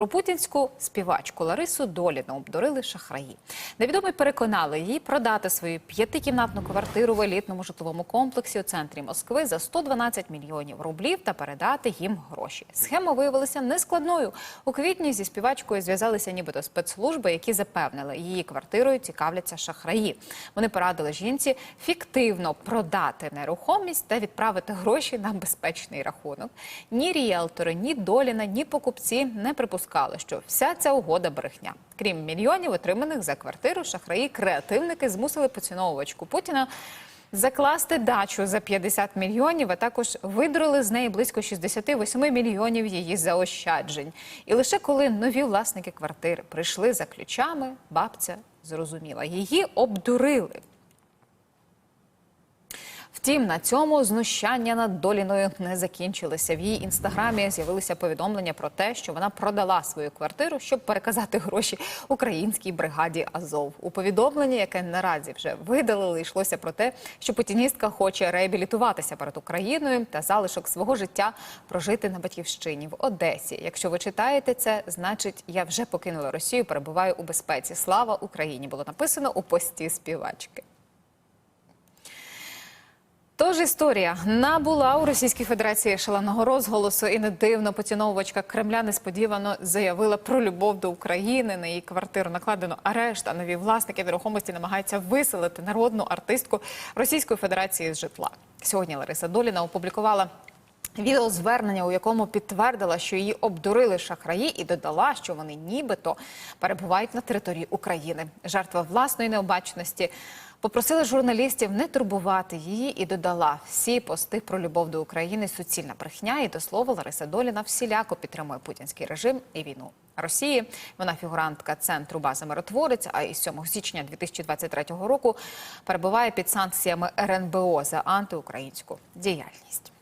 Про путінську співачку Ларису Доліну обдурили шахраї. Невідомі переконали її продати свою п'ятикімнатну квартиру в елітному житловому комплексі у центрі Москви за 112 мільйонів рублів та передати їм гроші. Схема виявилася нескладною. У квітні зі співачкою зв'язалися нібито спецслужби, які запевнили, її квартирою цікавляться шахраї. Вони порадили жінці фіктивно продати нерухомість та відправити гроші на безпечний рахунок. Ні ріелтори, ні Доліна, ні покупці не припускали, що вся ця угода брехня. Крім мільйонів, отриманих за квартиру, шахраї креативники змусили поціновувачку Путіна. Закласти дачу за 50 мільйонів, а також видрали з неї близько 68 мільйонів її заощаджень. І лише коли нові власники квартири прийшли за ключами, бабця зрозуміла, її обдурили. Втім, на цьому знущання над Доліною не закінчилися. В її інстаграмі з'явилися повідомлення про те, що вона продала свою квартиру, щоб переказати гроші українській бригаді Азов. У повідомленні, яке наразі вже видалили, йшлося про те, що путіністка хоче реабілітуватися перед Україною та залишок свого життя прожити на батьківщині в Одесі. Якщо ви читаєте це, значить я вже покинула Росію, перебуваю у безпеці. Слава Україні! Було написано у пості співачки. Тож історія набула у Російській Федерації шаленого розголосу, і не дивно поціновувачка Кремля несподівано заявила про любов до України. На її квартиру накладено арешт, а нові власники нерухомості намагаються виселити народну артистку Російської Федерації з житла. Сьогодні Лариса Доліна опублікувала. Відеозвернення, у якому підтвердила, що її обдурили шахраї, і додала, що вони нібито перебувають на території України. Жертва власної необачності попросила журналістів не турбувати її і додала всі пости про любов до України суцільна брехня. І до слова Лариса Доліна всіляко підтримує путінський режим і війну Росії. Вона фігурантка центру бази миротворець. А із 7 січня 2023 року перебуває під санкціями РНБО за антиукраїнську діяльність.